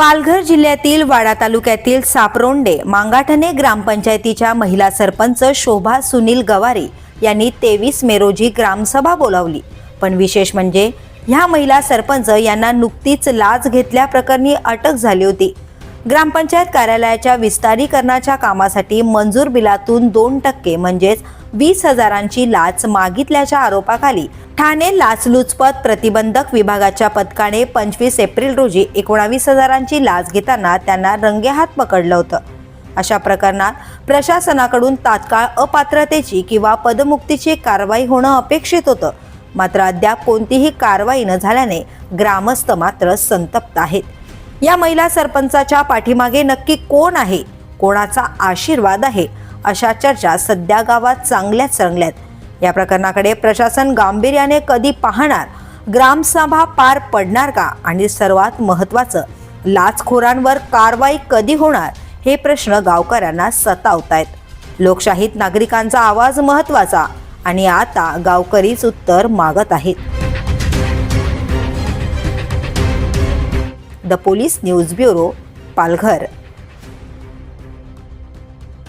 पालघर जिल्ह्यातील वाडा तालुक्यातील सापरोंडे मांगाठणे ग्रामपंचायतीच्या महिला सरपंच शोभा सुनील गवारी यांनी तेवीस मे रोजी ग्रामसभा बोलावली. पण विशेष म्हणजे ह्या महिला सरपंच यांना नुकतीच लाच घेतल्याप्रकरणी अटक झाली होती. ग्रामपंचायत कार्यालयाच्या विस्तारीकरणाच्या कामासाठी मंजूर बिलातून दोन टक्के म्हणजेच वीस हजारांची लाच मागितल्याच्या आरोपाखाली ठाणे लाचलुचपत प्रतिबंधक विभागाच्या पथकाने पंचवीस एप्रिल रोजी एकोणावीस हजारांची लाच घेताना त्यांना रंगेहात पकडलं होतं. अशा प्रकरणात प्रशासनाकडून तात्काळ अपात्रतेची किंवा पदमुक्तीची कारवाई होणं अपेक्षित होतं. मात्र अद्याप कोणतीही कारवाई न झाल्याने ग्रामस्थ मात्र संतप्त आहेत. या महिला सरपंचाच्या पाठीमागे नक्की कोण आहे? कोणाचा आशीर्वाद आहे? अशा चर्चा सध्या गावात चांगल्याच रंगल्यात या प्रकरणाकडे प्रशासन गांभीर्याने कधी पाहणार? ग्रामसभा पार पडणार का? आणि सर्वात महत्त्वाचं लाचखोरांवर कारवाई कधी होणार? हे प्रश्न गावकऱ्यांना सतावतायत. लोकशाहीत नागरिकांचा आवाज महत्त्वाचा. आणि आता गावकरीच उत्तर मागत आहेत. The police news bureau Palghar.